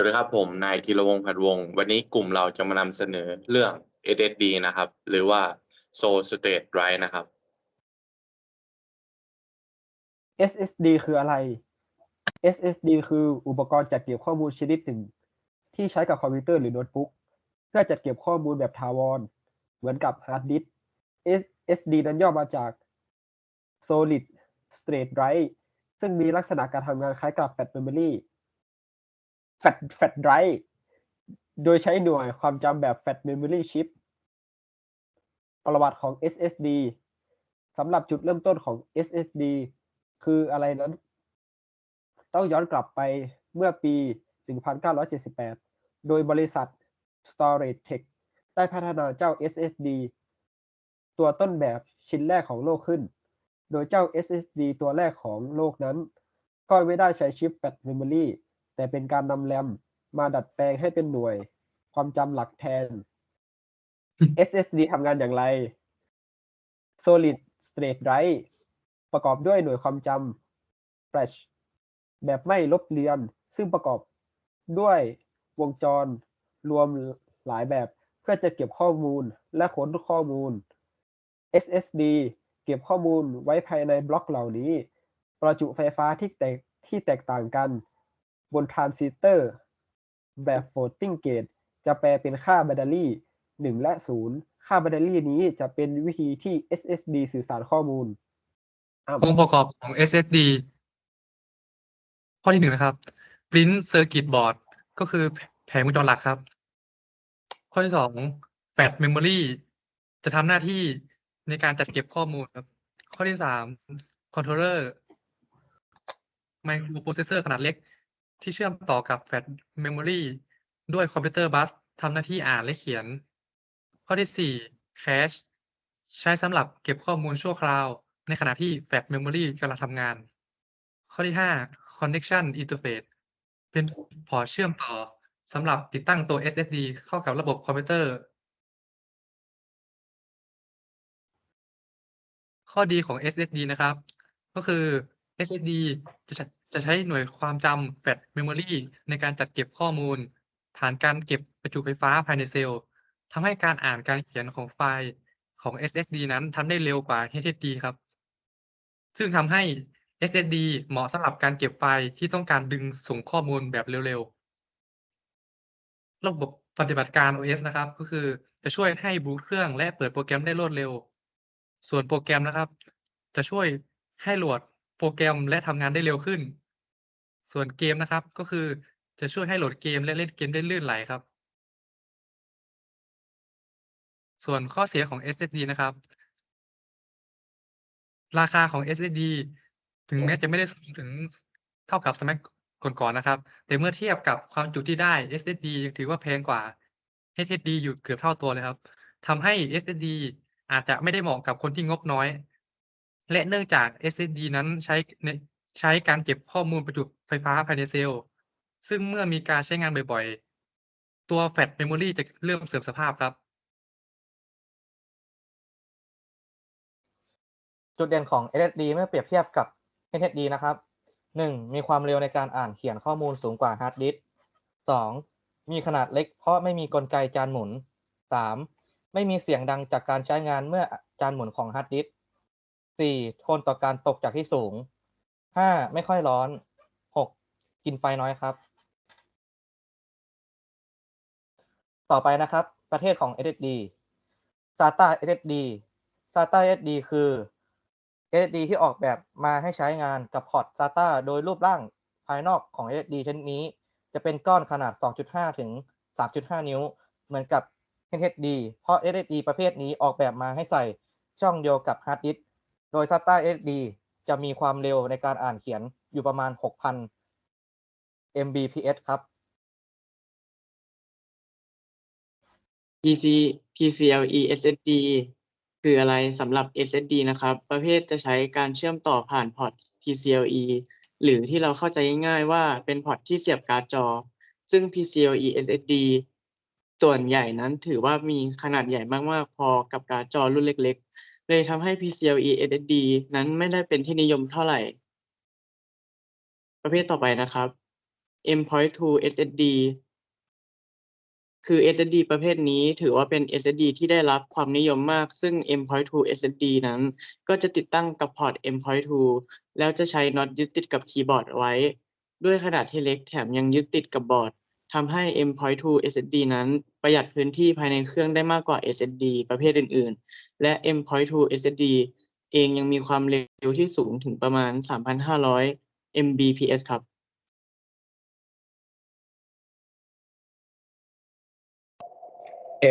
วัสดีครับ ผมนายธีรวงศ์ผัดวงศ์วันนี้กลุ่มเราจะมานำเสนอเรื่อง SSD นะครับ หรือว่า Solid State Drive นะครับ SSD คืออะไร SSD คืออุปกรณ์จัดเก็บข้อมูลชนิดหนึ่ง ที่ใช้กับคอมพิวเตอร์หรือโน้ตบุ๊กเพื่อจัดเก็บข้อมูลแบบถาวร เหมือนกับฮาร์ดดิสก์ SSD นั้นย่อมาจาก Solid State Drive ซึ่งมีลักษณะการทำงานคล้ายกับ Flash Memory Flash Flash Drive โฟตแฟตไดยใช้หน่วยความจำแบบ Flash Memory Chip ประวัติของ SSD สำหรับจุดเริ่มต้นของ SSD คืออะไรนั้น ต้องย้อนกลับไปเมื่อปี 1978 โดยบริษัท Storage Tech ได้พัฒนาเจ้า SSD ตัวต้นแบบชิ้นแรกของโลกขึ้น โดยเจ้า SSD ตัวแรกของโลกนั้น ก็ไม่ได้ใช้ชิป Flash Memory แต่เป็นการนำแรมมาดัดแปลงให้เป็นหน่วย ความจำหลักแทน SSD ทำงานอย่างไร Solid State Drive ประกอบด้วยหน่วยความจำ Flash แบบไม่ลบเลือน ซึ่งประกอบด้วยวงจรรวมหลายแบบเพื่อจะเก็บข้อมูลและค้นข้อมูล SSD เก็บข้อมูลไว้ภายในบล็อกเหล่านี้ ประจุไฟฟ้าที่แตกที่แตกต่างกัน บนทรานซิสเตอร์ แบบ floating gate จะแปลเป็นค่าแบตเตอรี่ 1 และ 0 ค่าแบตเตอรี่นี้จะเป็นวิธีที่ SSD สื่อสารข้อมูลอ้ำองค์ประกอบของ SSD ข้อที่หนึ่งนะครับ Print Circuit Board ก็คือแผงวงจรหลักครับ ข้อที่สอง Flash Memory จะทำหน้าที่ในการจัดเก็บข้อมูลครับ ข้อที่สาม Controller Microprocessor ขนาดเล็ก ที่เชื่อมต่อกับ Flash Memory ด้วยคอมพิวเตอร์บัสทำหน้าที่อ่านและเขียน ข้อที่สี่ Cache ใช้สำหรับเก็บข้อมูลชั่วคราว ในขณะที่ Flash Memory กำลังทำงาน ข้อที่ 5 Connection Interface เป็นพอร์ตเชื่อมต่อสำหรับติดตั้งตัว SSD เข้ากับระบบคอมพิวเตอร์ ข้อดีของ SSD นะครับ ก็คือ SSD จะ จะใช้หน่วยความจำ Flash Memory ในการจัดเก็บข้อมูลผ่านการเก็บประจุไฟฟ้าภายในเซลล์ทำให้การอ่านการเขียนของไฟล์ของ SSD นั้นทำได้เร็วกว่า HDD ครับ ซึ่งทำให้ SSD เหมาะสำหรับการเก็บไฟล์ที่ต้องการดึงส่งข้อมูลแบบเร็วๆ ระบบปฏิบัติการ OS นะครับ ก็คือจะช่วยให้บูตเครื่องและเปิดโปรแกรมได้รวดเร็ว ส่วนโปรแกรมนะครับ จะช่วยให้โหลด โปรแกรมและทำงานได้เร็วขึ้น ส่วนเกมนะครับ ก็คือจะช่วยให้โหลดเกมและเล่นเกมได้ลื่นไหลครับ ส่วนข้อเสียของ SSD นะครับ ราคาของ SSD ถึงแม้จะไม่ได้สูงถึงเท่ากับสมัยก่อนๆนะครับ แต่เมื่อเทียบกับความจุที่ได้ SSD ยังถือว่าแพงกว่า HDD อยู่เกือบเท่าตัวเลยครับทำให้ SSD อาจจะไม่ได้เหมาะกับคนที่งบน้อย และเนื่องจาก SSD นั้นใช้ในใช้การเก็บข้อมูลประจุไฟฟ้าภายในเซลล์ ซึ่งเมื่อมีการใช้งานบ่อยๆ ตัว Flash Memory จะเริ่มเสื่อมสภาพครับ จุดเด่นของ SSD เมื่อเปรียบเทียบกับ SSD นะครับ 1. มีความเร็วในการอ่านเขียนข้อมูลสูงกว่าฮาร์ดดิสก์ 2. มีขนาดเล็กเพราะไม่มีกลไกจานหมุน 3. ไม่มีเสียงดังจากการใช้งานเมื่อจานหมุนของฮาร์ดดิสก์ 4. ทนต่อการตกจากที่สูง 5. ไม่ค่อยร้อน 6. กินไฟน้อยครับ ต่อไปนะครับ ประเภทของ SSD SATA SSD SATA SSD คือ SSD ที่ออกแบบมาให้ใช้งานกับพอร์ต SATA โดยรูปร่างภายนอกของ SSD ชนิดนี้ จะเป็นก้อนขนาด 2.5 ถึง 3.5 นิ้ว เหมือนกับ SSD เพราะ SSD ประเภทนี้ออกแบบมาให้ใส่ช่องเดียวกับฮาร์ดดิสก์ โดย SATA SSD จะมีความเร็วในการอ่านเขียนอยู่ประมาณ 6,000 Mbps ครับ PC PCLE SSD คืออะไรสำหรับ SSD นะครับ ประเภทจะใช้การเชื่อมต่อผ่านพอร์ต PCLE หรือที่เราเข้าใจง่ายๆว่าเป็นพอร์ตที่เสียบการ์ดจอ ซึ่ง PCLE SSD ส่วนใหญ่นั้นถือว่ามีขนาดใหญ่มากๆ พอกับการ์ดจอรุ่นเล็กๆ เลยทำให้ PCLE SSD นั้นไม่ได้เป็นที่นิยมเท่าไหร่ ประเภทต่อไปนะครับ endpoint to SSD คือ SSD ประเภทนี้ถือว่าเป็น SSD ที่ได้รับความนิยมมาก ซึ่ง endpoint to SSD นั้น ก็จะติดตั้งกับพอร์ต endpoint to แล้วจะใช้น็อตยึดติดกับคีย์บอร์ดไว้ ด้วยขนาดที่เล็กแถมยังยึดติดกับบอร์ดทำให้ endpoint to SSD นั้นประหยัดพื้นที่ภายในเครื่องได้มากกว่า SSD ประเภทอื่น และ endpoint to SSD เองยังมีความเร็วที่สูงถึงประมาณ 3,500 Mbps ครับ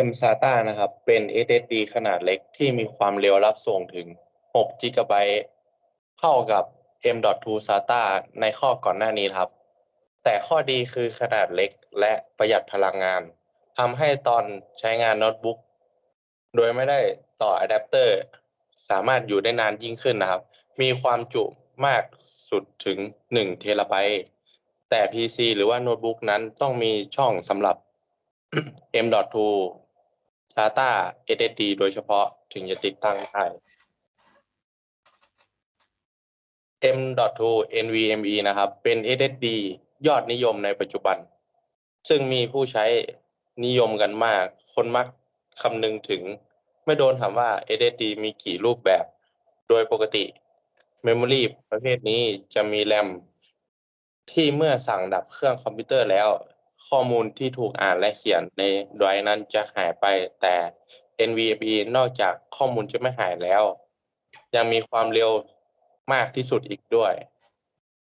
M SATA นะครับ เป็น SSD ขนาดเล็กที่มีความเร็วรับส่งถึง 6 GB เท่ากับ M.2 SATA ในข้อก่อนหน้านี้ครับ แต่ข้อดีคือขนาดเล็กและประหยัดพลังงานทำให้ตอนใช้งานโน้ตบุ๊ก โดยไม่ได้ต่ออะแดปเตอร์ สามารถอยู่ได้นานยิ่งขึ้นนะครับ มีความจุมากสุดถึง1เทราไบต์แต่ PC หรือว่าโน้ตบุ๊กนั้นต้องมีช่องสำหรับ M.2 SATA SSD โดยเฉพาะถึงจะติดตั้งได้ M.2 NVMe นะครับ เป็น SSD ยอดนิยมในปัจจุบัน ซึ่งมีผู้ใช้นิยมกันมาก คนมัก คำนึงถึงไม่โดนถามว่า SSD มีกี่รูปแบบ โดยปกติ Memory ประเภทนี้จะมีแรมที่เมื่อสั่งดับเครื่องคอมพิวเตอร์แล้ว ข้อมูลที่ถูกอ่านและเขียนในไดรฟ์นั้นจะหายไปแต่ NVMe นอกจากข้อมูลจะไม่หายแล้ว ยังมีความเร็วมากที่สุดอีกด้วย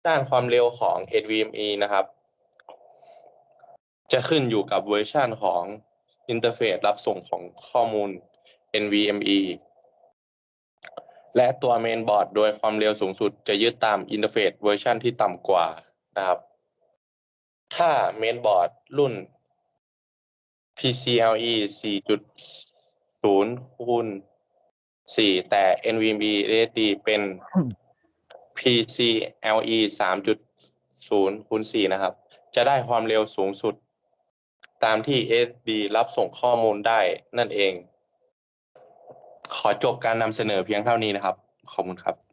ด้านความเร็วของ NVMe นะครับ จะขึ้นอยู่กับเวอร์ชันของ อินเทอร์เฟซรับส่งของข้อมูล NVMe และตัวเมนบอร์ดโดยความเร็วสูงสุดจะยึดตามอินเทอร์เฟซเวอร์ชันที่ต่ำกว่านะครับ ถ้าเมนบอร์ดรุ่น PCLE 4.0คูณ4แต่ NVMe SSD เป็น PCLE 3.0คูณ4นะครับ จะได้ความเร็วสูงสุด ตามที่ SSD รับส่งข้อมูลได้นั่นเอง ขอจบการนำเสนอเพียงเท่านี้นะครับ ขอบคุณครับ